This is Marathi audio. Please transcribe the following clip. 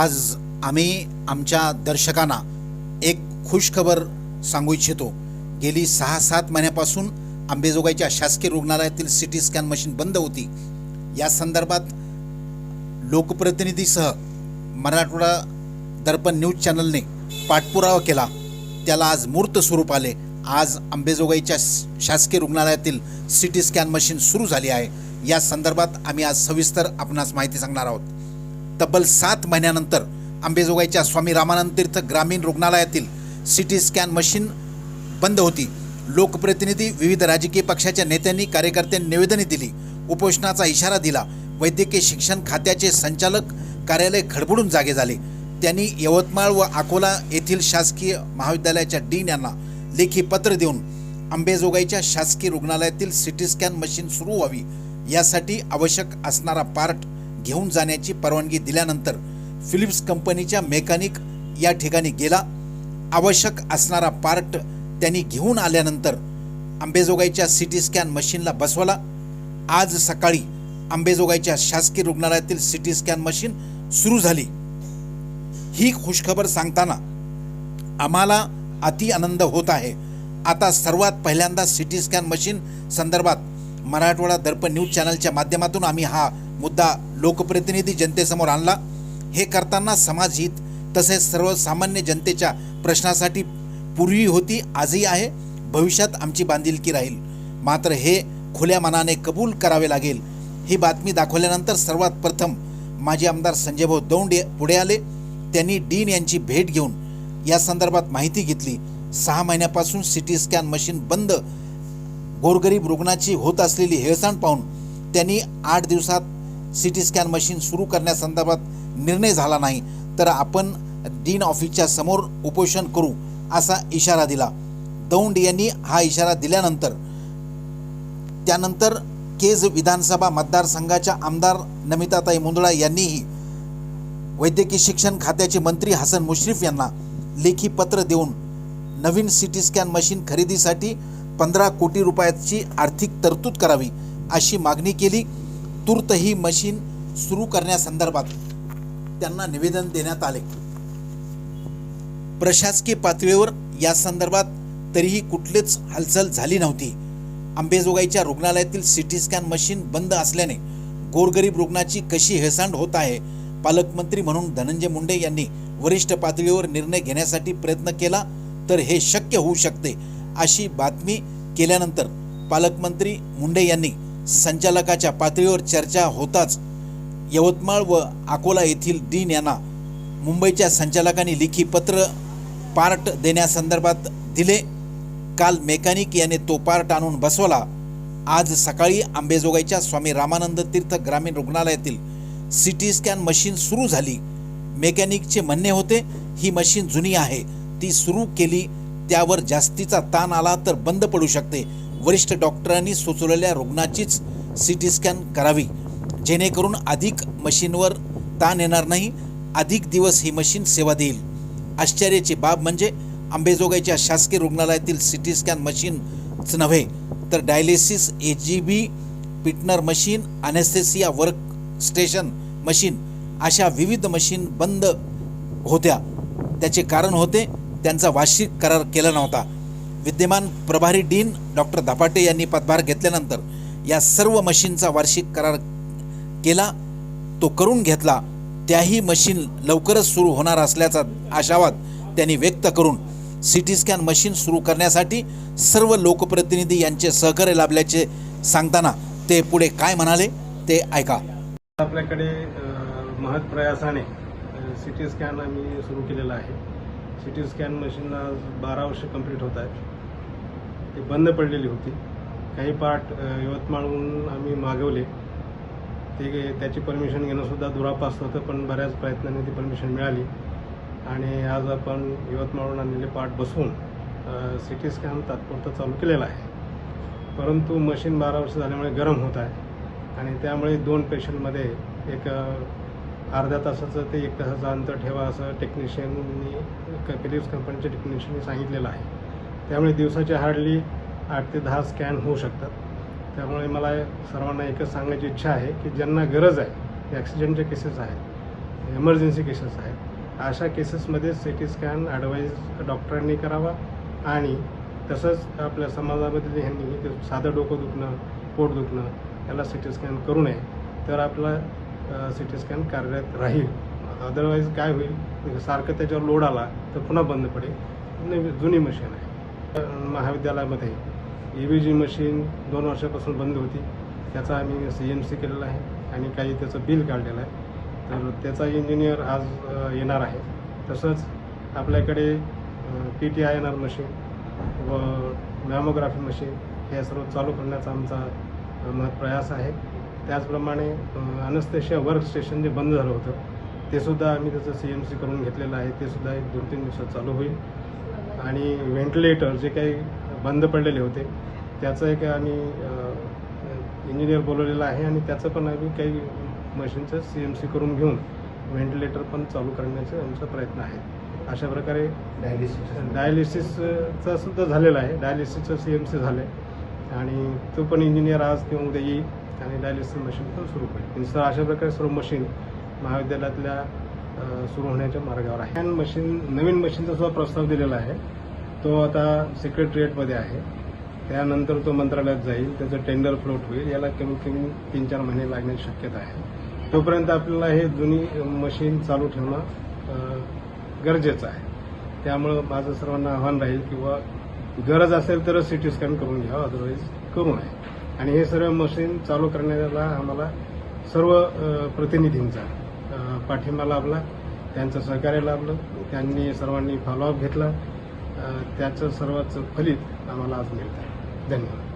आज आम्ही आमच्या दर्शकांना एक खुशखबर सांगू इच्छितो. गेली सहा सात महिन्यापासून आंबेजोगाईच्या शासकीय रुग्णालयातील सी टी स्कॅन मशीन बंद होती. या संदर्भात लोकप्रतिनिधीसह मराठवाडा दर्पण न्यूज चॅनलने पाठपुरावा केला. त्याला आज मूर्त स्वरूप आले. आज आंबेजोगाईच्या शासकीय रुग्णालयातील सी टी स्कॅन मशीन सुरू झाली आहे. या संदर्भात आम्ही आज सविस्तर आपणास माहिती सांगणार आहोत. तब्बल सात महिन्यानंतर आंबेजोगाईच्या स्वामी रामानंद तीर्थ ग्रामीण रुग्णालयातील सी टी स्कॅन मशीन बंद होती. लोकप्रतिनिधी विविध राजकीय पक्षाच्या नेत्यांनी कार्यकर्त्यांनी निवेदने दिली. उपोषणाचा इशारा दिला. वैद्यकीय शिक्षण खात्याचे संचालक कार्यालय खडबडून जागे झाले. त्यांनी यवतमाळ व अकोला येथील शासकीय महाविद्यालयाच्या डीन यांना लेखी पत्र देऊन अंबेजोगाईच्या शासकीय रुग्णालयातील सिटी स्कॅन मशीन सुरू व्हावी. यासाठी आवश्यक असणारा पार्ट घेऊन जाण्याची परवानगी दिल्यानंतर फिलिप्स कंपनीच्या मेकॅनिक या ठिकाणी गेला. आवश्यक असणारा पार्ट त्यांनी घेऊन आल्यानंतर अंबेजोगाईच्या सिटी स्कॅन मशीनला बसवला. आज सकाळी अंबेजोगाईच्या शासकीय रुग्णालयातील सिटी स्कॅन मशीन सुरू झाली. ही खुशखबर सांगताना आम्हाला अति आनंद होत आहे. आता सर्वात पहिल्यांदा सिटी स्कॅन मशीन संदर्भात मराठवाडा दर्पण न्यूज चॅनलच्या माध्यमातून आम्ही हा मुद्दा लोकप्रतिनिधी जनतेसमोर आणला. हे करताना समाजहित तसेच सर्वसामान्य जनतेच्या प्रश्नासाठी पूर्वी होती आजही आहे. भविष्यात आमची बांधिलकी राहील. मात्र हे खुल्या मनाने कबूल करावे लागेल. ही बातमी दाखवल्यानंतर सर्वात प्रथम माजी आमदार संजय भाऊ दौंड पुढे आले. त्यांनी डीन यांची भेट घेऊन या संदर्भात माहिती घेतली. सहा महिन्यापासून सिटी स्कॅन मशीन बंद. गोरगरीब रुग्णाची होत असलेली हेळसांड पाहून त्यांनी आठ दिवसात सिटी स्कॅन मशीन सुरू करण्यासंदर्भात निर्णय झाला नाही तर आपण डीन ऑफिसच्या समोर उपोषण करू असा इशारा दिला. दौंड यांनी हा इशारा दिल्यानंतर त्यानंतर केज विधानसभा मतदारसंघाच्या आमदार नमिताताई मुंदळा यांनीही वैद्यकीय शिक्षण खात्याचे मंत्री हसन मुश्रीफ यांना लेखी पत्र देऊन नवीन सिटी स्कॅन मशीन खरेदीसाठी पंधरा कोटी रुपयाची आर्थिक तरतूद करावी अशी मागणी केली. तूर्त ही मशीन सुरू करण्यासंदर्भात त्यांना निवेदन देण्यात आले. प्रशासकीय पातळीवर या संदर्भात तरीही कुठलीच हालचाल झाली नव्हती. अंबेजोगाईच्या रुग्णालयातील सिटी स्कॅन मशीन बंद असल्याने गोरगरीब रुग्णाची कशी हेळसांड होत आहे पालकमंत्री म्हणून धनंजय मुंडे यांनी वरिष्ठ पातळीवर निर्णय घेण्यासाठी प्रयत्न केला तर हे शक्य होऊ शकते अशी बातमी केल्यानंतर पालकमंत्री मुंडे यांनी संचालकाच्या पातळीवर चर्चा होताच यवतमाळ व अकोला येथील डीन यांना मुंबईच्या संचालकांनी लिखी पत्र पार्ट देण्यासंदर्भात दिले. काल मेकॅनिक याने तो पार्ट आणून बसवला. आज सकाळी आंबेजोगाईच्या स्वामी रामानंद तीर्थ ग्रामीण रुग्णालयातील सी टी स्कॅन मशीन सुरू झाली. मेकॅनिकचे म्हणणे होते ही मशीन जुनी आहे. ती सुरू केली त्यावर जास्तीचा ताण आला तर बंद पडू शकते. वरिष्ठ डॉक्टरांनी सुचवलेल्या रुग्णाचीच सी टी स्कॅन करावी. जेणेकरून अधिक मशीनवर ताण येणार नाही अधिक दिवस ही मशीन सेवा देईल. आश्चर्याची बाब म्हणजे अंबेजोगाईच्या शासकीय रुग्णालयातील सिटी स्कॅन मशीनच नव्हे तर dialysis A G B पिटनर machine anaesthesia work station machine अशा विविध मशीन बंद होत्या. त्याचे कारण होते त्यांचा वार्षिक करार केला नव्हता. विद्यमान प्रभारी डीन डॉक्टर धपाटे यांनी पदभार घेतल्यानंतर या सर्व मशीनचा वार्षिक करार केला तो करून घेतला. त्याही मशीन लवकरच सुरू होणार असल्याचा आशावाद त्यांनी व्यक्त करून सी टी स्कॅन मशीन सुरू करण्यासाठी सर्व लोकप्रतिनिधी यांचे सहकार्य लाभल्याचे सांगताना ते पुढे काय म्हणाले ते ऐका. आपल्याकडे महत् प्रयासाने सी टी स्कॅन आम्ही सुरू केलेला आहे. सी टी स्कॅन मशीन आज बारा वर्ष कंप्लीट होत आहेत. ती बंद पडलेली होती. काही पार्ट यवतमाळहून आम्ही मागवले. ते त्याची परमिशन घेणंसुद्धा दुरापास्त होतं पण बऱ्याच प्रयत्नांनी ती परमिशन मिळाली. आणि आज आपण यवतमाळहून आणलेले पार्ट बसवून सी टी स्कॅन तात्पुरतं चालू केलेला आहे. परंतु मशीन बारा वर्ष झाल्यामुळे गरम होत आहे. आणि त्यामुळे दोन पेशंटमध्ये एक अर्ध्या तासाचं ते एक तासाचं अंतर ठेवा असं टेक्निशियननी फिलिप्स कंपनीच्या टेक्निशियननी सांगितलेलं आहे. त्यामुळे दिवसाचे हार्डली आठ ते दहा स्कॅन होऊ शकतात. त्यामुळे मला सर्वांना एकच सांगण्याची इच्छा आहे की ज्यांना गरज आहे ॲक्सिडेंटच्या केसेस आहेत एमर्जन्सी केसेस आहेत अशा केसेसमध्ये सी टी स्कॅन ॲडवाईज डॉक्टरांनी करावा आणि तसंच आपल्या समाजामध्ये ह्यांनी साधं डोकं दुखणं पोट दुखणं याला सी टी स्कॅन करू नये. तर आपला सी टी स्कॅन कार्यरत राहील. अदरवाईज काय होईल? सारखं त्याच्यावर लोड आला तर पुन्हा बंद पडेल. जुनी मशीन आहे. महाविद्यालयामध्ये ई व्ही जी मशीन दोन वर्षापासून बंद होती. त्याचा आम्ही सी एम सी केलेला आहे. आणि काही त्याचं बिल काढलेलं आहे. तर त्याचा इंजिनियर आज येणार आहे. तसंच आपल्याकडे P T I N R machine व मॅमोग्राफी मशीन हे सर्व चालू करण्याचा आमचा प्रयास आहे. त्याचप्रमाणे अनस्तेशिया वर्क स्टेशन जे बंद झालं होतं ते सुद्धा आम्ही त्याचं सी एम सी करून घेतलेलं आहे. ते सुद्धा एक दोन तीन दिवसात चालू होईल. आणि व्हेंटिलेटर जे काही बंद पडलेले होते त्याचं एक आम्ही इंजिनियर बोलवलेलं आहे आणि त्याचं पण आम्ही काही मशीनचं सी एम सी करून घेऊन व्हेंटिलेटर पण चालू करण्याचा आमचा प्रयत्न आहे. अशा प्रकारे डायलिसिसचं सुद्धा झालेलं आहे. डायलिसिसचं सी एम सी झालं आहे आणि तो पण इंजिनियर आज किंवा उद्या येईल. आणि डायलिसिस मशीन पण सुरू होईल. म्हणजे सर अशा प्रकारे सर्व मशीन महाविद्यालयातल्या सुरू होण्याच्या मार्गावर आहे. मशीन नवीन मशीनचा सुद्धा प्रस्ताव दिलेला आहे. तो आता सेक्रेटरिएटमध्ये आहे. त्यानंतर तो मंत्रालयात जाईल. त्याचं टेंडर फ्लोट होईल. याला कमीत कमी तीन चार महिने लागण्याची शक्यता आहे. तोपर्यंत आपल्याला हे जुनी मशीन चालू ठेवणं गरजेचं आहे. त्यामुळं माझं सर्वांना आव्हान राहील किंवा गरज असेल तरच सी टी स्कॅन करून घ्यावं अदरवाईज करू नये. आणि हे सर्व मशीन चालू करण्याला आम्हाला सर्व प्रतिनिधींचा पाठिंबा लाभला त्यांचं सहकार्य लाभलं त्यांनी सर्वांनी फॉलोअप घेतला त्याचं सर्वांचं फलित आम्हाला आज मिळतं धन्यवाद.